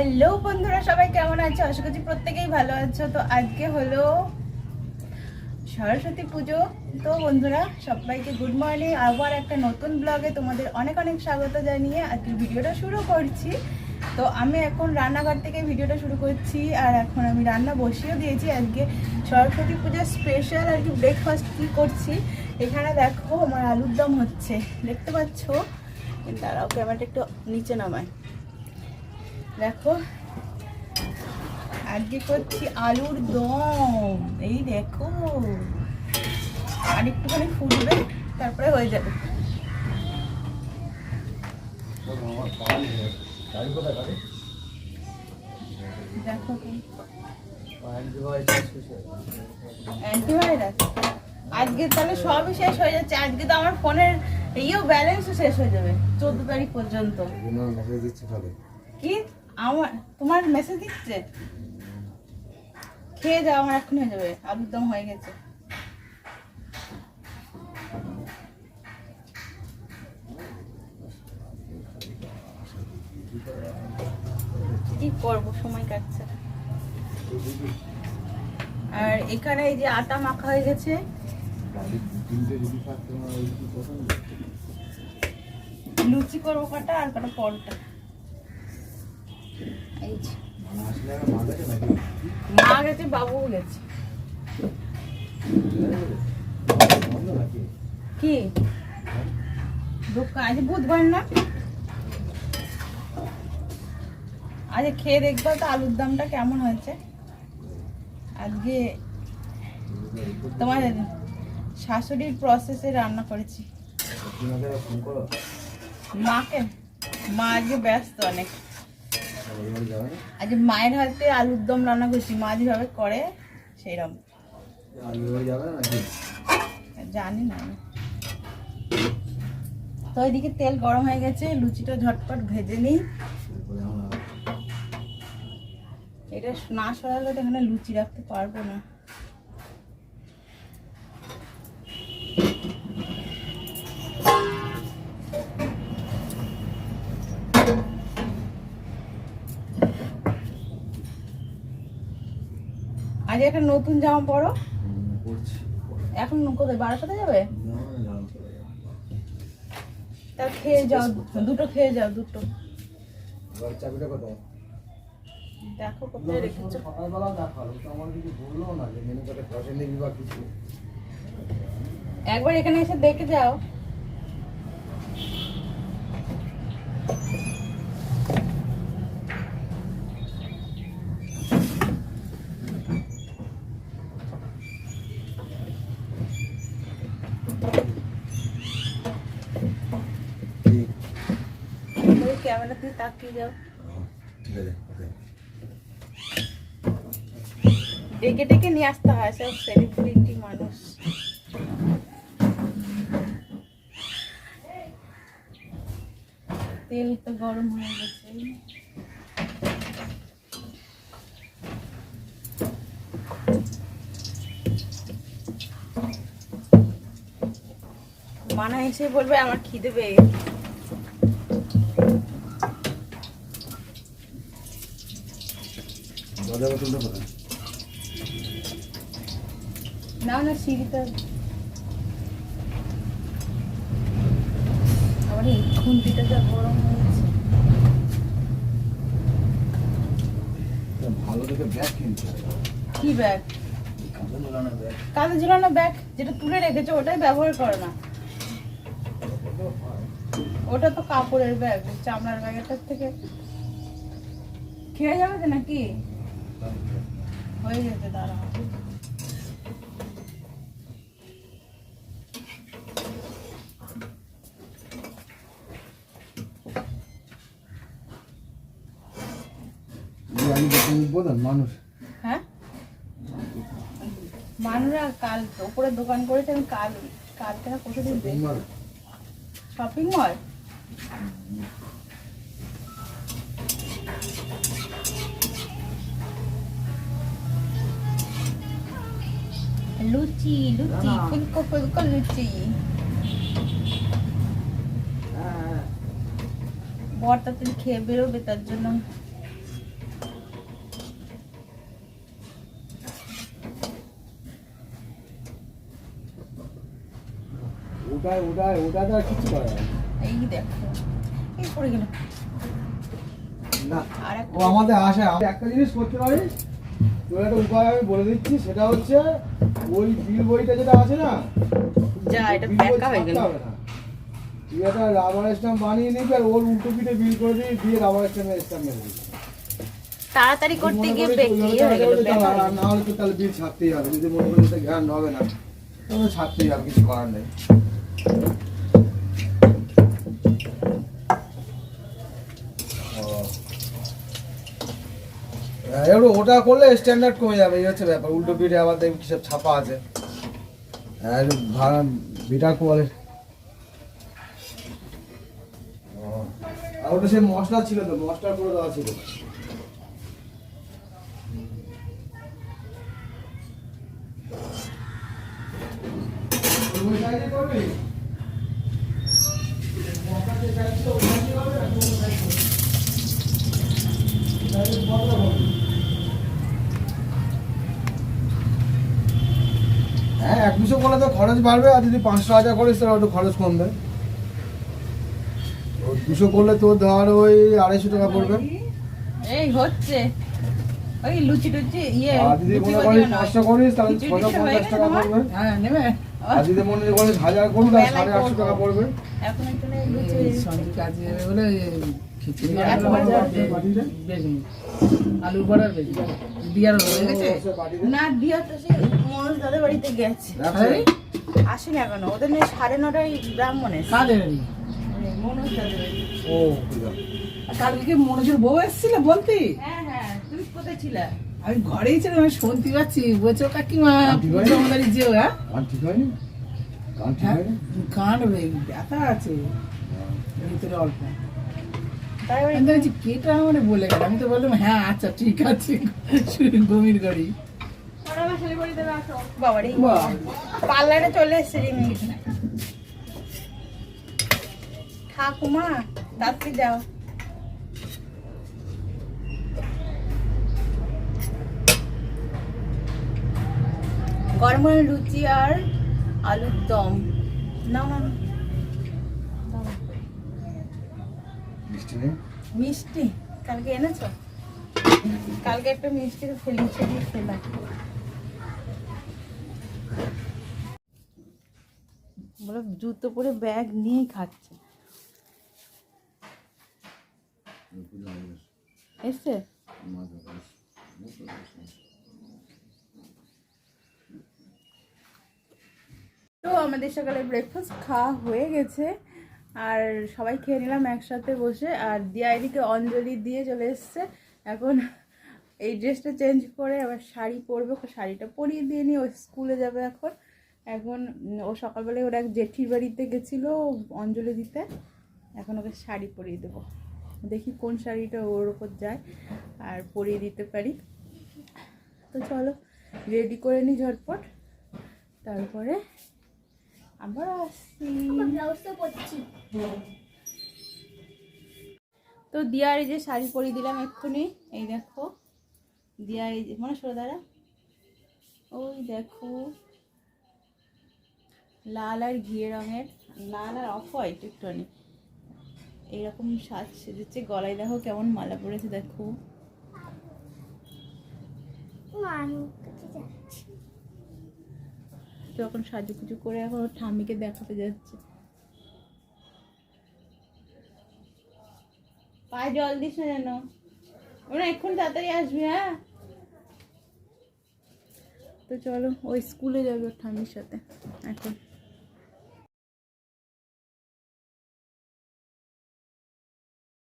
Hello বন্ধুরা, সবাই কেমন আছো? আশা করছি প্রত্যেকেই ভালো আছো। তো আজকে হলো সরস্বতী পুজো। তো বন্ধুরা, সবাইকে গুড মর্নিং আবার একটা নতুন ব্লগে তোমাদের অনেক অনেক স্বাগত জানিয়ে আজকে ভিডিওটা শুরু করছি। তো আমি এখন রান্নাঘর থেকে ভিডিওটা শুরু করছি আর এখন আমি রান্না বসিয়েও দিয়েছি। আজকে সরস্বতী পুজোর স্পেশাল আর কি ব্রেকফাস্ট কী করছি, এখানে দেখো আমার আলুর দম হচ্ছে। দেখতে পাচ্ছ? দাঁড়াও ক্যামেরাটা একটু নিচে নামায় দেখো। আজকে করছি আলুর দম। এই দেখো। আর একটুখানি ফুটবে তারপরে হয়ে যাবে। দেখো অ্যান্টিভাইরাস আজকে তাহলে সবই শেষ হয়ে যাচ্ছে। আজকে তো আমার ফোনের ইয়েও ব্যালেন্সও শেষ হয়ে যাবে। চোদ্দ তারিখ পর্যন্ত। কি? আমার, তোমার মেসেজ দিচ্ছে? খেয়ে যাও, আমার এখন হয়ে যাবে আলুর দম হয়ে গেছে। কি করব, সময় কাটছে। আর এখানে এই যে আটা মাখা হয়ে গেছে। লুচি করব কটা আর কটা পরোটা। এই মা গেছে বাবু গেছে। কি? দোকান আজ বুধবার না? আজ খেয়ে দেখব তো আলুর দামটা কেমন হয়েছে। আজকে তোমার শাশুড়ির প্রসেসে রান্না করেছি। মাকে? মা আজকে ব্যস্ত অনেক। আজ মায়ের হাতে আলুর দম রান্না করছি, মা যেভাবে করে, সেইরকম। জানি না তো ওইদিকে তেল গরম হয়ে গেছে, লুচিটা ঝটপট ভেজে নিই। এটা না সরালে তো এখানে লুচি রাখতে পারব না। আজ একটা নতুন জামা পরো। এখন কোথায় বারোটাতে যাবে? তা খেয়ে যাও দুটো খেয়ে যাও দুটো। কোথায়? দেখো কোথায় রেখেছো। সকালবেলা দেখাল তো আমার কিছু বলল না যে মেনু কার্ডে কিছু। একবার এখানে এসে দেখে যাও ওই ক্যামেরা দিয়ে তাকিয়ে যাও। ঠিক আছে ডেকে ডেকে নিয়ে আসতে হয় সব সেলিব্রিটি মানুষ। তেল তো গরম হয়ে গেছে। মানা এসে বলবে, আমার খিদে পেয়ে দরজা বোতলটা কোথায় না না এই খুন্তিটা যা গরম হয়েছে। ভালো দেখে ব্যাগ কিনতে কি ব্যাগ? কাঁচা ঝোলানো ব্যাগ। কাঁধে ঝুলানো ব্যাগ যেটা তুলে রেখেছো ওটাই ব্যবহার করো না। ওটা তো কাপড়ের ব্যাগ চামড়ার ব্যাগের থেকে। খেয়ে যাবে নাকি? হয়ে? যেতে দাঁড়া আমি দেখে নিবো না মানুষ হ্যাঁ মানুষরা কাল ওপরে দোকান করেছে আমি কাল কাল থেকে পরশু দিন শপিং মল? লুচি লুচি ফুলকো ফুলকো লুচি বরটা তুমি খেয়ে বেরোবে তার জন্য ওটাই ওটাই ওটা তো কিছু করে এই দেখো এই পড়ে গেল না আর ও আমাদের আশা একটা জিনিস করতে পারিস তোর একটা উপায় আমি বলে দিচ্ছি সেটা হচ্ছে ওই বিল বইটা যেটা আছে না যা এটা প্যাকা হয়ে গেল। তুই একটা রাবার স্ট্যাম্প বানিয়ে নিবি আর ওর উল্টো পিঠে বিল করে দিবি দিয়ে রাবার স্ট্যাম্পের স্ট্যাম্প দিবি তাড়াতাড়ি করতে গিয়ে করিস বেঁকে হয়ে গেল। না হলে তো তাহলে বিল ছাড়তেই হবে যদি মনে করিস জ্ঞান হবে না তাহলে ছাড়তেই হবে কিছু করার নেই এবার ওটা করলে স্ট্যান্ডার্ড কমে যাবে, এই হচ্ছে ব্যাপার। উল্টো পিঠে আবার দেখবি কিসব ছাপা আছে। হ্যাঁ একটু ভাড়া আর ওটা সে মশলা ছিল তো মশলা করে দেওয়া ছিল। করবি মশলা যে সাইড ছিল ওই সাইডে করবি না কোন সাইডে করবি? সাইডে বদলা করবি। হ্যাঁ এক দুশো করলে তো খরচ বাড়বে আর যদি পাঁচশো হাজার করিস তাহলে একটু খরচ কমবে। ও দুশো করলে তোর ধর ওই আড়াইশো টাকা পড়বে। এই হচ্ছে। ওই লুচি টুচি ইয়ে আর যদি মনে করিস পাঁচশো করিস তাহলে ছশো পঞ্চাশ টাকা পড়বে। হ্যাঁ নেবে। আর যদি মনে করিস হাজার তাহলে সাড়ে আটশো টাকা পড়বে। এখন একটু লুচি। কাজে বলে বড়ার বেগুন দিয়ার হয়ে গেছে। না দিয়া তো সে মনোজ দাদের বাড়িতে গেছে রাখছে? আরে আসেনি এখনও ওদের নেই সাড়ে নটায় ব্রাহ্মণ এসে কাদের মনোজ দাদের ও আর কালকে মনোজের বউ এসেছিল বলতি হ্যাঁ হ্যাঁ তুমি কোথায় ছিলে আমি ঘরেই ছিলাম আমি শুনতে পাচ্ছি বলছো কাকিমা আন্টি বাড়ি? যে হ্যাঁ ঠিক হয়নি কান ঠিক হ্যাঁ হয়নি কান রে ব্যথা আছে ভিতরে অল্প তাই আমি তো বলছি কেটা বলে গেল? আমি তো বললাম হ্যাঁ আচ্ছা ঠিক আছে গমির গাড়ি বাবারে। পার্লারে চলে এসছে রিমি। ঠাকুমা তাড়াতাড়ি যাও। গরম লুচি আর আলুর দম। না না না। দাও। মিষ্টি নেই? মিষ্টি। কালকে এনেছো? কালকে একটা মিষ্টি ফেলিছে, দিয়ে খেলাম বলে, জুতো পরে ব্যাগ নিয়েই খাচ্ছে। এসছে? তো আমাদের সকালে ব্রেকফাস্ট খাওয়া হয়ে গেছে। আর সবাই খেয়ে নিলাম একসাথে বসে। আর দিয়া এদিকে অঞ্জলি দিয়ে চলে এসছে। এখন এই ড্রেসটা চেঞ্জ করে আবার শাড়ি পরবে। ওকে শাড়িটা পরিয়ে দিয়ে নিয়ে ও স্কুলে যাবে এখন। এখন ও সকালবেলায় ওর এক জেঠির বাড়িতে গেছিল অঞ্জলি দিতে। এখন ওকে শাড়ি পরিয়ে দেবো। দেখি কোন শাড়িটা ওর ওপর যায় আর পরিয়ে দিতে পারি। তো চলো রেডি করে নিই ঝটপট। তারপরে আবার আসছি। তো দিয়ার এই যে শাড়ি পরিয়ে দিলাম এক্ষুনি। এই দেখো। দিয়া এই যে মনে সরে দাঁড়া। ওই দেখো। লাল আর ঘিয়ে রঙের। লাল আর অফ হোয়াইট একটুখানি। এইরকম সাজ সেজেছে গলায়। দেখো কেমন মালা পড়েছে দেখো। যখন সাজুকুজু করে এখন ওর ঠাম্মিকে দেখাতে যাচ্ছে। পায়ে জল দিস না যেন। ওরা এক্ষুনি তাড়াতাড়ি আসবে হ্যাঁ? তো চলো ওই স্কুলে যাবে ওর ঠাম্মির সাথে এখন।